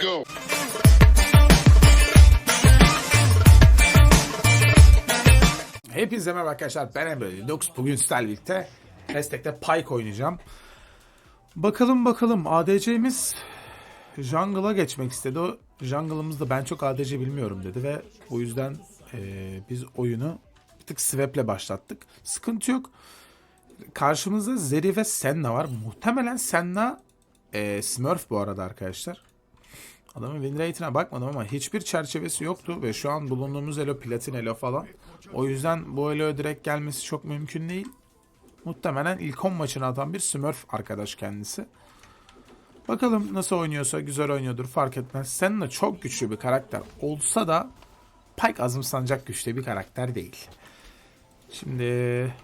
go. Hepinize merhaba arkadaşlar ben Emre Linux. Bugün sizlerle birlikte Pike oynayacağım. Bakalım bakalım ADC'miz Jungle'a geçmek istedi. O Jungle'ımızda ben çok ADC bilmiyorum dedi ve bu yüzden eee, biz oyunu bir tık swap'le başlattık. Sıkıntı yok. Karşımızda Zeri ve Senna var. Muhtemelen Senna eee, Smurf bu arada arkadaşlar. Adamın win rate'ine bakmadım ama hiçbir çerçevesi yoktu ve şu an bulunduğumuz elo platin elo falan. O yüzden bu eloya direkt gelmesi çok mümkün değil. Muhtemelen ilk 10 maçını atan bir Smurf arkadaş kendisi. Bakalım nasıl oynuyorsa güzel oynuyordur fark etmez. Senna çok güçlü bir karakter olsa da Pike azımsanacak güçte bir karakter değil. Şimdi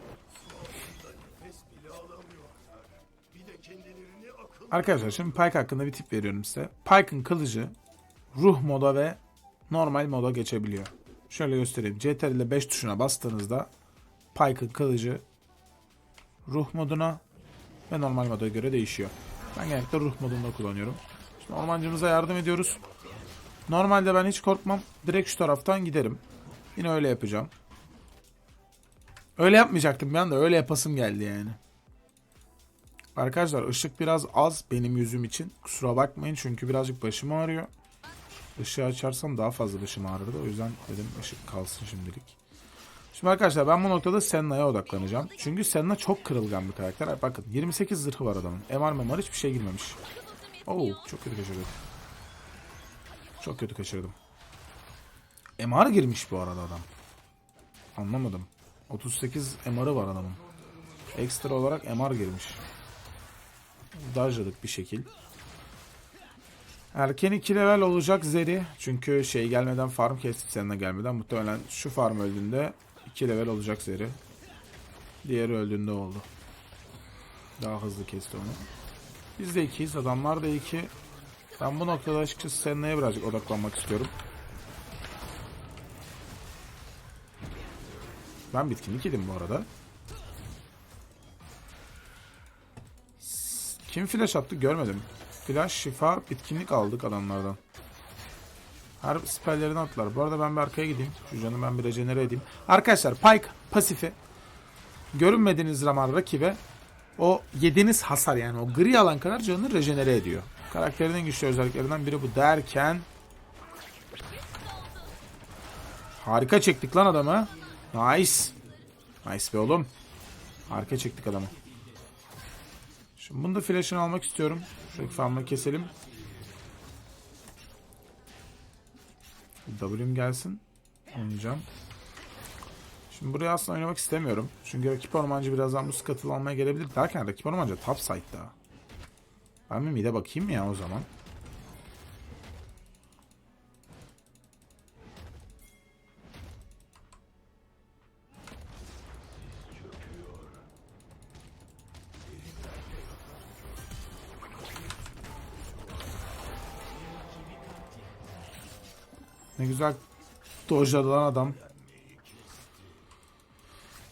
Arkadaşlar şimdi Pike hakkında bir tip veriyorum size. Pike'ın kılıcı ruh moda ve normal moda geçebiliyor. Şöyle göstereyim. CTRL ile 5 tuşuna bastığınızda Pike'ın kılıcı ruh moduna ve normal moda göre değişiyor. Ben genellikle ruh modunda kullanıyorum. Şimdi ormancımıza yardım ediyoruz. Normalde ben hiç korkmam. Direkt şu taraftan giderim. Yine öyle yapacağım. Öyle yapmayacaktım bir anda öyle yapasım geldi yani. Arkadaşlar ışık biraz az benim yüzüm için. Kusura bakmayın çünkü birazcık başım ağrıyor. Işığı açarsam daha fazla başım ağrırdı. O yüzden dedim ışık kalsın şimdilik. Şimdi arkadaşlar ben bu noktada Senna'ya odaklanacağım. Çünkü Senna çok kırılgan bir karakter. Bakın 28 zırhı var adamın. MR memar hiçbir şey girmemiş. Oo çok kötü kaçırdım. Çok kötü kaçırdım. MR girmiş bu arada adam. Anlamadım. 38 MR'ı var adamın. Ekstra olarak MR girmiş dajladık bir şekil. Erken 2 level olacak Zeri. Çünkü şey gelmeden farm kesti seninle gelmeden. Muhtemelen şu farm öldüğünde 2 level olacak Zeri. Diğeri öldüğünde oldu. Daha hızlı kesti onu. Biz de ikiyiz. Adamlar da iki. Ben bu noktada açıkçası Senna'ya birazcık odaklanmak istiyorum. Ben bitkinlik yedim bu arada. Kim flash attı görmedim. Flash, şifa, bitkinlik aldık adamlardan. Her spellerini attılar. Bu arada ben bir arkaya gideyim. Şu canı ben bir rejenere edeyim. Arkadaşlar Pike pasifi görünmediğiniz zaman rakibe o yediğiniz hasar yani o gri alan kadar canını rejenere ediyor. Karakterin en güçlü özelliklerinden biri bu derken Harika çektik lan adamı. Nice. Nice be oğlum. Harika çektik adamı. Şimdi bunu da flash'ını almak istiyorum. Şuradaki farmı keselim. W'm gelsin. Oynayacağım. Şimdi buraya aslında oynamak istemiyorum. Çünkü rakip ormancı birazdan bu skatıl almaya gelebilir. Derken rakip ormancı top side'da. Ben bir mide bakayım ya o zaman. Ne güzel dojladı lan adam.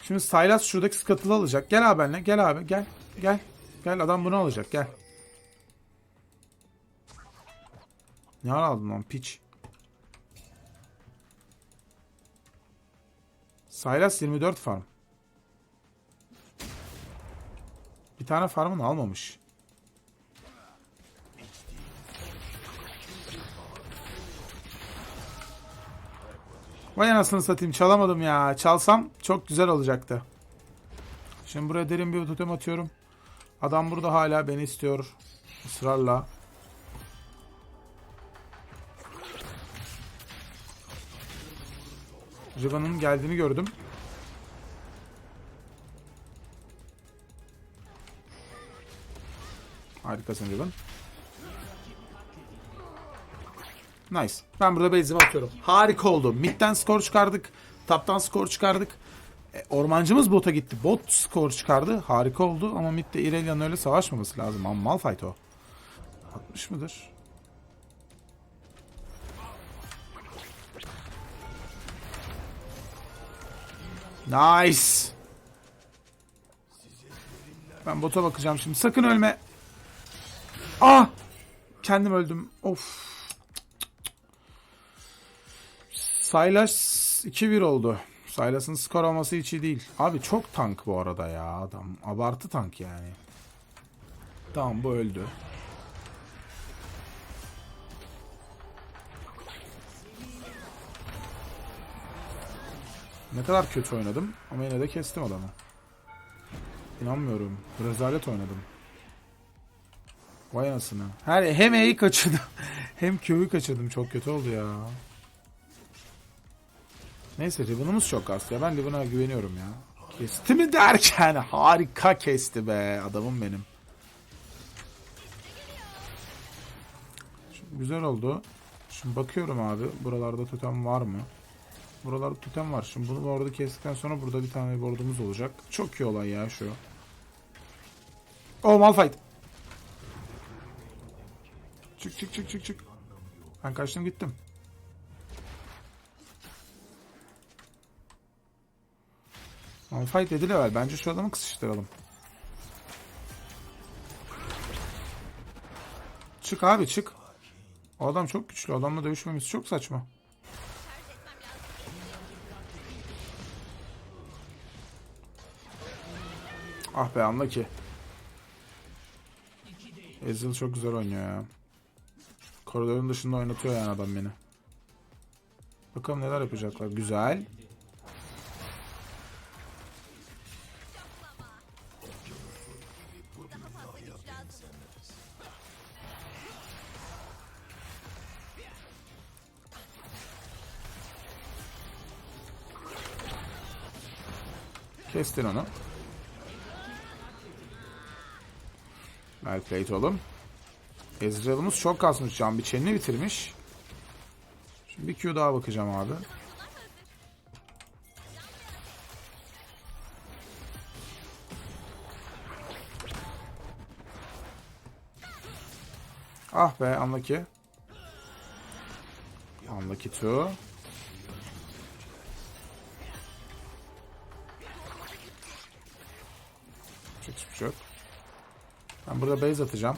Şimdi Sylas şuradaki skatılı alacak. Gel abi benimle. Gel abi. Gel. Gel. Gel adam bunu alacak. Gel. Ne ara aldın lan piç? Sylas 24 farm. Bir tane farmını almamış. Vay anasını satayım çalamadım ya. Çalsam çok güzel olacaktı. Şimdi buraya derin bir totem atıyorum. Adam burada hala beni istiyor. Israrla. Riven'ın geldiğini gördüm. Harikasın Riven. Nice. Ben burada base'imi atıyorum. Harika oldu. Mid'den skor çıkardık. Tap'tan skor çıkardık. E, ormancımız bota gitti. Bot skor çıkardı. Harika oldu ama mid'de Irelia'nın öyle savaşmaması lazım. Ama Malphite o. 60 mıdır? Nice. Ben bota bakacağım şimdi. Sakın ölme. Ah! Kendim öldüm. Of. Sylas 2-1 oldu. Sylas'ın skor olması hiç değil. Abi çok tank bu arada ya adam. Abartı tank yani. Tamam bu öldü. Ne kadar kötü oynadım ama yine de kestim adamı. İnanmıyorum. Rezalet oynadım. Vay anasını. Her, hem E'yi kaçırdım hem Q'yu kaçırdım. Çok kötü oldu ya. Neyse Riven'ımız çok az ya. Ben Riven'a güveniyorum ya. Kesti mi derken harika kesti be adamım benim. Şimdi güzel oldu. Şimdi bakıyorum abi buralarda totem var mı? Buralarda totem var. Şimdi bunu orada kestikten sonra burada bir tane board'umuz olacak. Çok iyi olay ya şu. Oh Malphite. Çık çık çık çık çık. Ben kaçtım gittim. Malphite 7 level. Bence şu adamı kısıştıralım. Çık abi çık. O adam çok güçlü. Adamla dövüşmemiz çok saçma. Ah be anla ki. Ezreal çok güzel oynuyor ya. Koridorun dışında oynatıyor yani adam beni. Bakalım neler yapacaklar. Güzel. Kestin onu. Well played oğlum. Ezreal'ımız çok kasmış. Can biçenini bitirmiş. Şimdi bir Q daha bakacağım abi. Ah be unlucky. Unlucky too. Hiçbir şey. Ben burada base atacağım.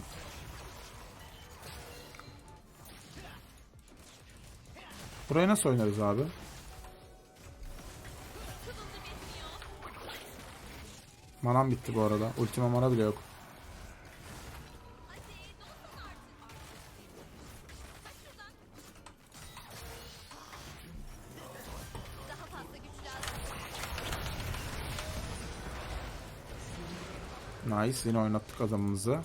Burayı nasıl oynarız abi? Manam bitti bu arada. Ultima mana bile yok. Nice. Yine oynattık adamımızı.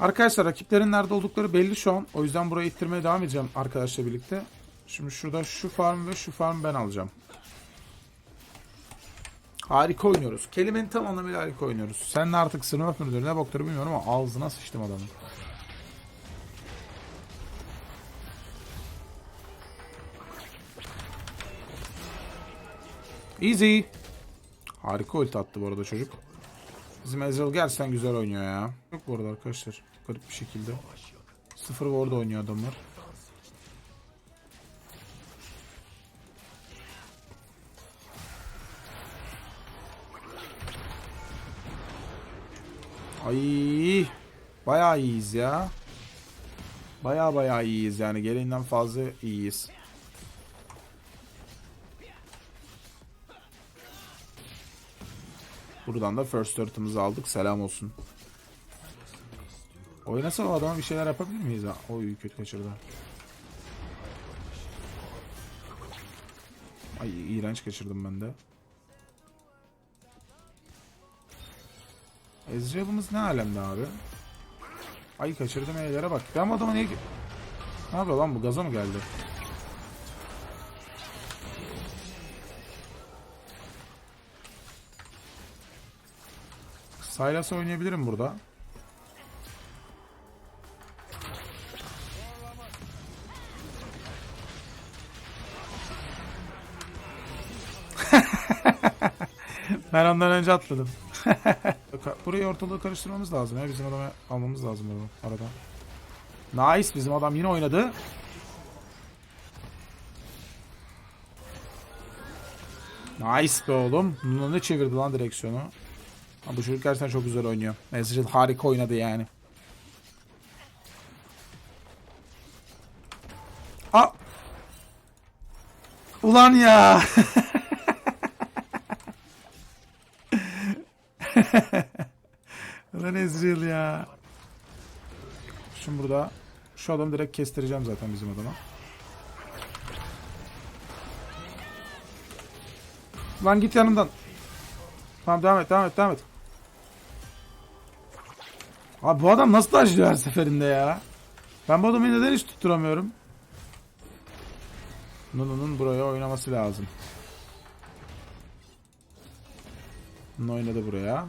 Arkadaşlar rakiplerin nerede oldukları belli şu an. O yüzden burayı ittirmeye devam edeceğim arkadaşla birlikte. Şimdi şurada şu farm ve şu farm ben alacağım. Harika oynuyoruz. Kelimenin tam anlamıyla harika oynuyoruz. Sen artık sınıf müdürü ne bokları bilmiyorum ama ağzına sıçtım adamın. Easy. Harika ulti attı bu arada çocuk. Bizim Ezreal gerçekten güzel oynuyor ya. Yok bu arada arkadaşlar. Garip bir şekilde. Sıfır ward oynuyor adamlar. Ay, bayağı iyiyiz ya. Bayağı bayağı iyiyiz yani gereğinden fazla iyiyiz. Buradan da first turret'ımızı aldık. Selam olsun. Oynasa o adama bir şeyler yapabilir miyiz? ha? Oy kötü kaçırdı. Ay iğrenç kaçırdım ben de. Ezreal'ımız ne alemde abi? Ay kaçırdım eylere bak. Ben bu adama niye... Ne yapıyor lan bu? Gaza mı geldi? Sylas oynayabilirim burada. ben ondan önce atladım. Burayı ortalığı karıştırmamız lazım ya. Bizim adamı almamız lazım bu arada. Nice. Bizim adam yine oynadı. Nice be oğlum. Bunu ne çevirdi lan direksiyonu? Ha, bu çocuk gerçekten çok güzel oynuyor. Ezreal harika oynadı yani. Aa! Ulan ya. Ulan Ezreal ya. Şimdi burada şu adamı direkt kestireceğim zaten bizim adama. Lan git yanımdan. Tamam devam et devam et devam et. Abi bu adam nasıl taşlıyor her seferinde ya? Ben bu adamı neden hiç tutturamıyorum? Nunu'nun buraya oynaması lazım. Nunu oynadı buraya.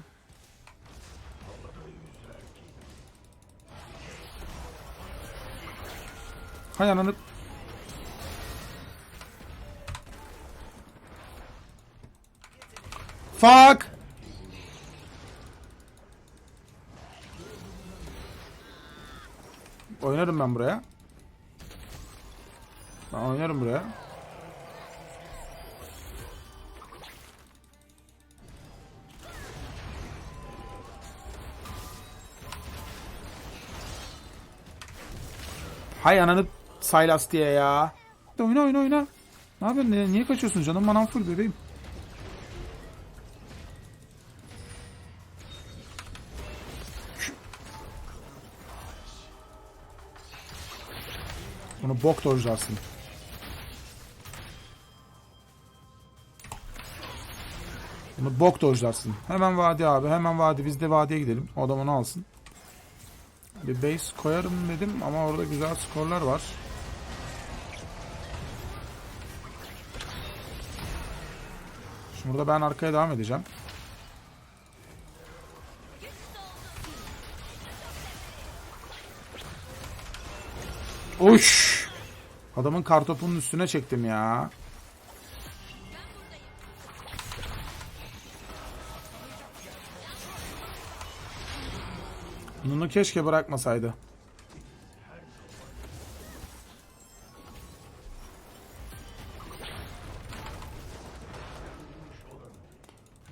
Hay ananı. Fuck. Oynarım ben buraya. Ben oynarım buraya. Hay ananı Sylas diye ya. Oyna oyna oyna. Ne yapıyorsun? Niye kaçıyorsun canım? Manam full bebeğim. Bunu bok dojlarsın. Bunu bok dojlarsın. Hemen vadi abi. Hemen vadi. Biz de vadiye gidelim. O adam onu alsın. Bir base koyarım dedim ama orada güzel skorlar var. Şimdi burada ben arkaya devam edeceğim. Uş! Adamın kartopunun üstüne çektim ya. Bunu keşke bırakmasaydı.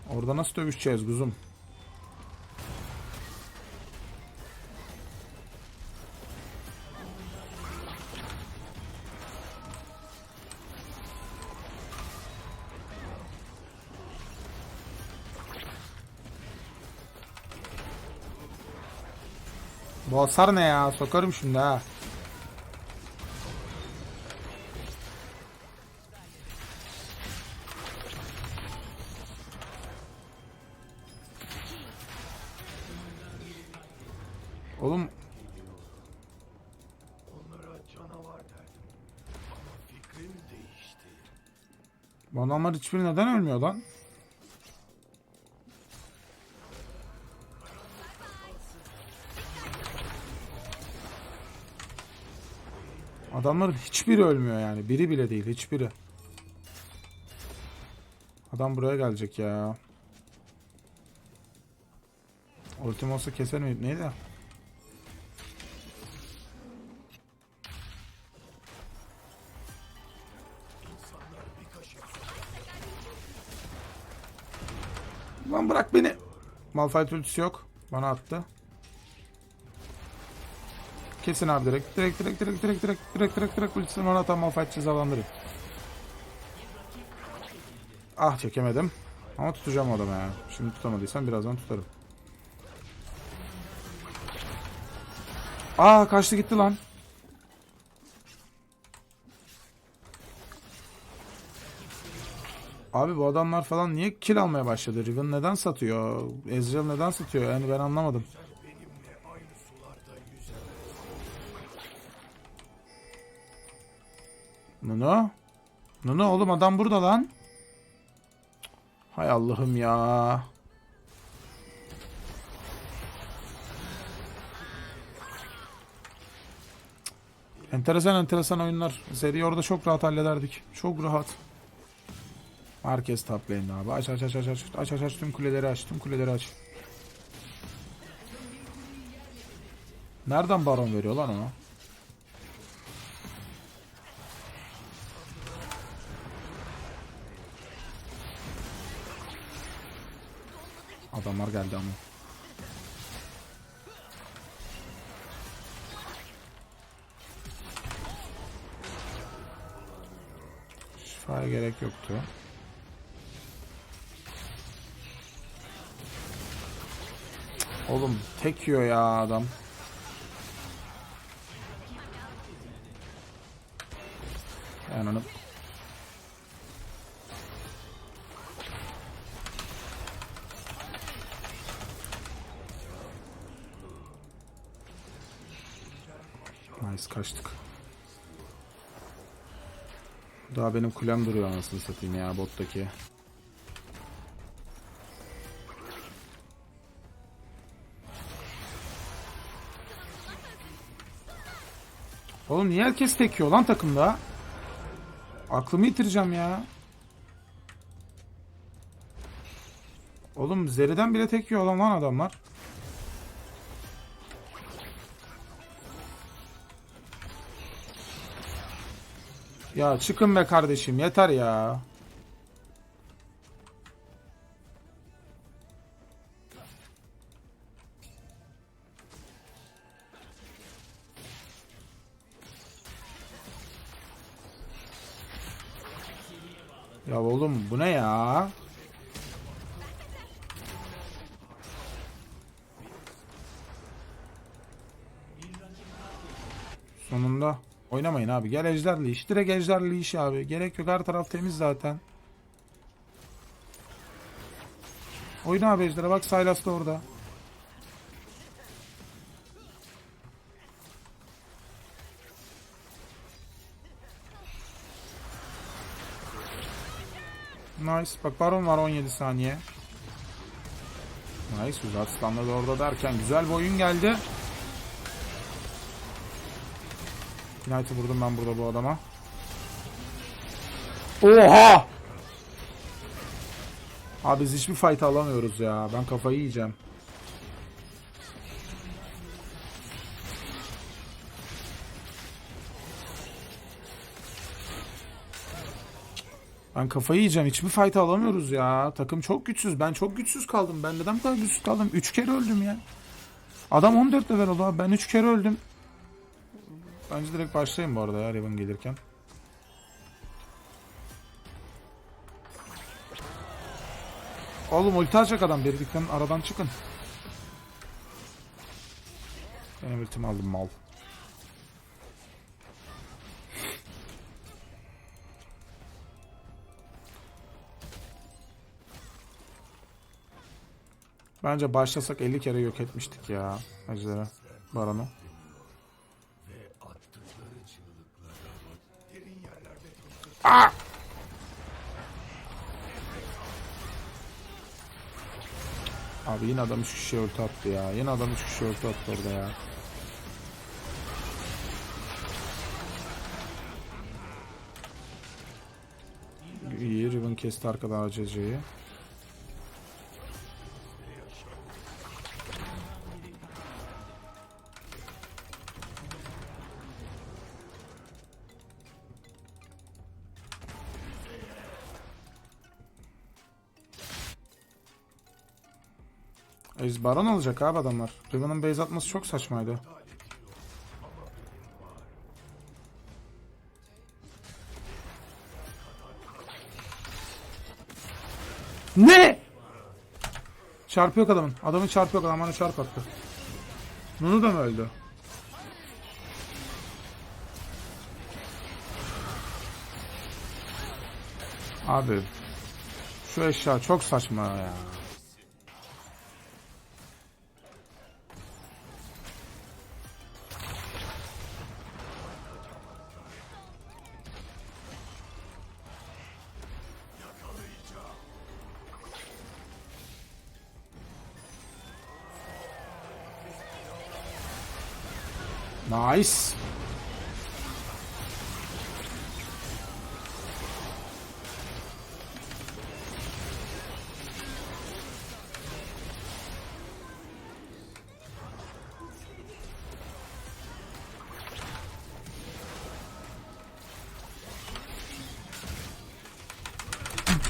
Orada nasıl dövüşeceğiz kuzum? Bu hasar ne ya? Sokarım şimdi ha. Oğlum bu adamlar hiçbiri neden ölmüyor lan? Adamların hiçbiri ölmüyor yani. Biri bile değil. Hiçbiri. Adam buraya gelecek ya. Ultim olsa keser miyim? Neydi? Lan bırak beni. Malphite ultisi yok. Bana attı. Kesin abi direkt. Direkt direkt direkt direkt direkt direkt direkt direkt ultisini bana atan Malphite cezalandırın. Ah çekemedim. Ama tutacağım adamı ya. Şimdi tutamadıysam birazdan tutarım. Aa kaçtı gitti lan. Abi bu adamlar falan niye kill almaya başladı? Riven neden satıyor? Ezreal neden satıyor? Yani ben anlamadım. Nuno? Nuno oğlum adam burada lan. Hay Allah'ım ya. Enteresan enteresan oyunlar. Seriyi orada çok rahat hallederdik. Çok rahat. Herkes top lane'de abi. Aç aç aç aç aç. Aç aç aç tüm kuleleri aç. Tüm kuleleri aç. Nereden baron veriyor lan ona? Adamlar geldi ama. Şifaya gerek yoktu. Oğlum tek yiyor ya adam. Yani onu... kaçtık. Daha benim kulem duruyor anasını satayım ya bottaki. Oğlum niye herkes tekiyor lan takımda? Aklımı yitireceğim ya. Oğlum Zeri'den bile tekiyor olan lan adamlar. Ya çıkın be kardeşim yeter ya. Ya oğlum bu ne ya? Sonunda. Oynamayın abi. Gel ejderli iş. Direkt ejderli iş abi. Gerek yok. Her taraf temiz zaten. Oyna abi ejdere. Bak Sylas da orada. Nice. Bak Baron var 17 saniye. Nice. Uzat standart orada derken güzel bir oyun geldi. Knight'ı vurdum ben burada bu adama. Oha! Abi biz hiçbir fight alamıyoruz ya. Ben kafayı yiyeceğim. Ben kafayı yiyeceğim. Hiçbir fight alamıyoruz ya. Takım çok güçsüz. Ben çok güçsüz kaldım. Ben neden bu kadar güçsüz kaldım? 3 kere öldüm ya. Adam 14 level oldu abi. Ben 3 kere öldüm. Bence direkt başlayayım bu arada ya Riven gelirken. Oğlum ulti atacak adam. Birlikten aradan çıkın. Benim ultimi aldım mal. Bence başlasak 50 kere yok etmiştik ya. Ejderha. Baron'u. Aa! Abi yine adam 3 kişiye ulti attı ya. Yine adam 3 kişiye ulti attı orada ya. İyi Riven kesti arkadan ACC'yi. Baron alacak abi adamlar. Riven'ın base atması çok saçmaydı. Ne? Çarpı yok adamın. Adamın çarpı yok. Adam bana çarp attı. Nunu da mı öldü? Abi. Şu eşya çok saçma ya. Nice.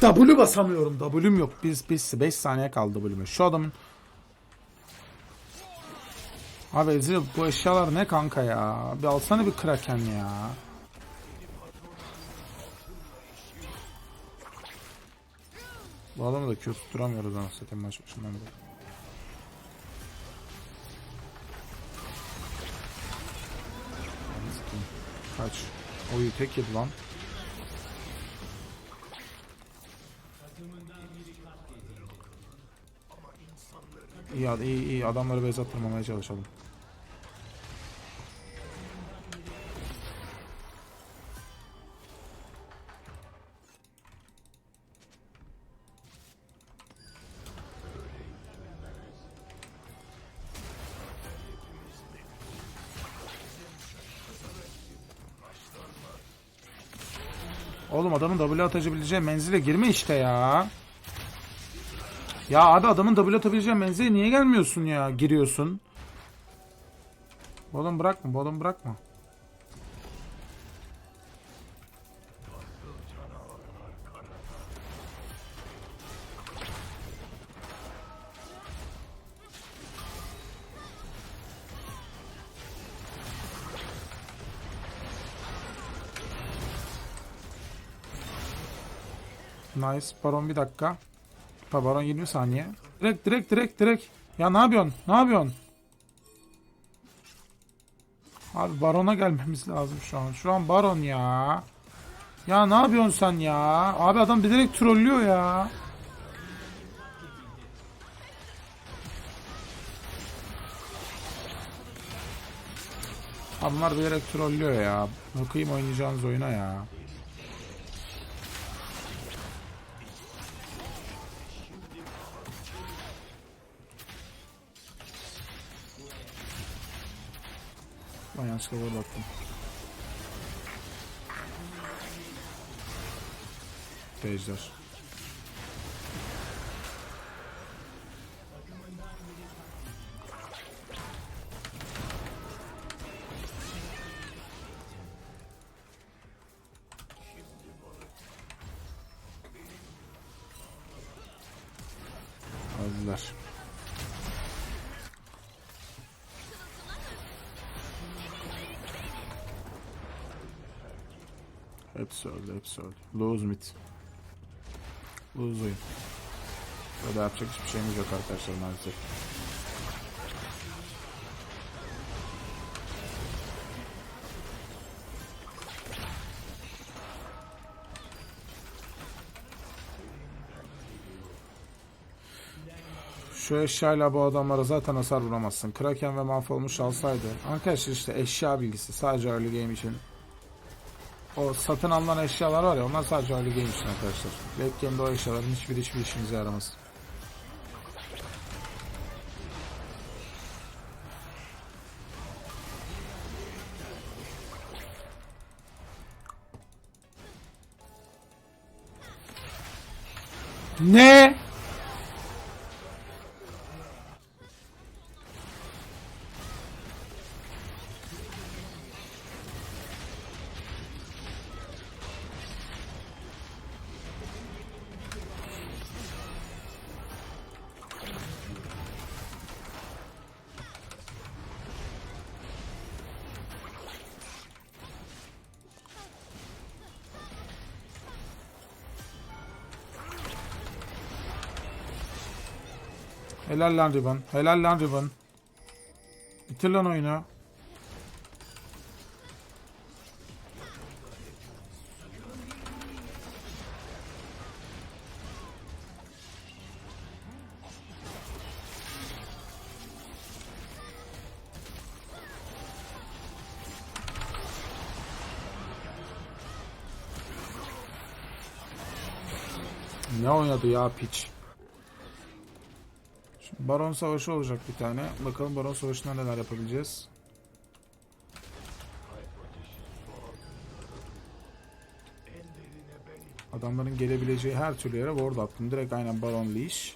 W basamıyorum. W'm yok. Biz biz 5 saniye kaldı W'me. Şu adamın Abi Ezreal bu eşyalar ne kanka ya? Bir alsana bir kraken ya. Bu adamı da Q tutturamıyoruz anasını satayım maç başından beri. Kaç. Oyu tek yedi lan. İyi, iyi, iyi. Adamları base attırmamaya çalışalım. Oğlum adamın W atabileceği menzile girme işte ya. Ya abi adamın W atabileceği menzile niye gelmiyorsun ya? Giriyorsun. Bu adamı bırakma, bu adamı bırakma. Nice. Baron bir dakika. Ha, Baron 20 saniye. Direkt direkt direkt direkt. Ya ne yapıyorsun? Ne yapıyorsun? Abi Baron'a gelmemiz lazım şu an. Şu an Baron ya. Ya ne yapıyorsun sen ya? Abi adam bilerek trollüyor ya. Bunlar bilerek trollüyor ya. Bakayım oynayacağınız oyuna ya. Ben yanlışlıkla gol attım. Bejder. Hepsi öldü, hepsi öldü. Lose mid. Lose oyun. Böyle yapacak hiçbir şeyimiz yok arkadaşlar maalesef. Şu eşyayla bu adamlara zaten hasar vuramazsın. Kraken ve mahvolmuş alsaydı. Arkadaşlar işte eşya bilgisi sadece early game için. O satın alınan eşyalar var ya onlar sadece early game arkadaşlar. Late o eşyaların hiçbir hiçbir işinize yaramaz. Ne? Helal lan Ribbon. Helal lan Ribbon. Bitir lan oyunu. Ne oynadı ya piç. Baron Savaşı olacak bir tane. Bakalım Baron Savaşı'nda neler yapabileceğiz. Adamların gelebileceği her türlü yere ward attım. Direkt aynen Baron Leash.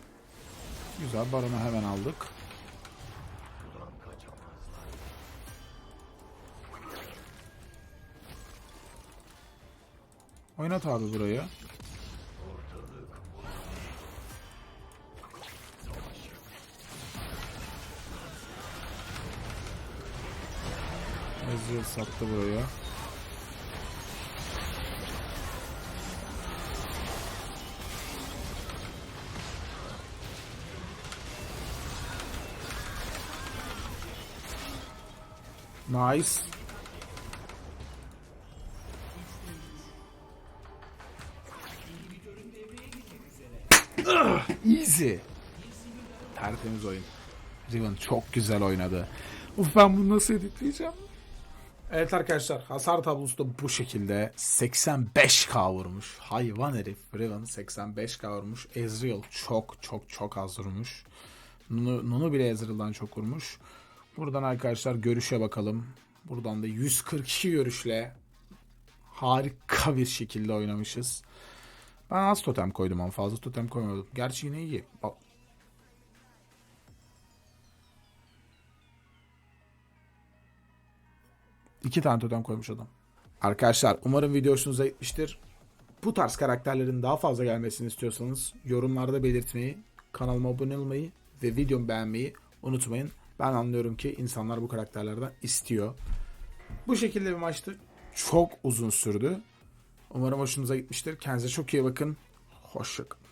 Güzel Baron'u hemen aldık. Oynat abi burayı. Hızlı sattı buraya. Nice. Easy. Tertemiz oyun. Riven çok güzel oynadı. Uf ben bunu nasıl editleyeceğim? Evet arkadaşlar hasar tablosu da bu şekilde 85k vurmuş. Hayvan herif Riven 85k vurmuş. Ezreal çok çok çok az vurmuş. Nunu, Nunu bile Ezreal'dan çok vurmuş. Buradan arkadaşlar görüşe bakalım. Buradan da 142 görüşle harika bir şekilde oynamışız. Ben az totem koydum ama fazla totem koymadım. Gerçi yine iyi. İki tane totem koymuş adam. Arkadaşlar umarım video hoşunuza gitmiştir. Bu tarz karakterlerin daha fazla gelmesini istiyorsanız yorumlarda belirtmeyi, kanalıma abone olmayı ve videomu beğenmeyi unutmayın. Ben anlıyorum ki insanlar bu karakterlerden istiyor. Bu şekilde bir maçtı. Çok uzun sürdü. Umarım hoşunuza gitmiştir. Kendinize çok iyi bakın. Hoşçakalın.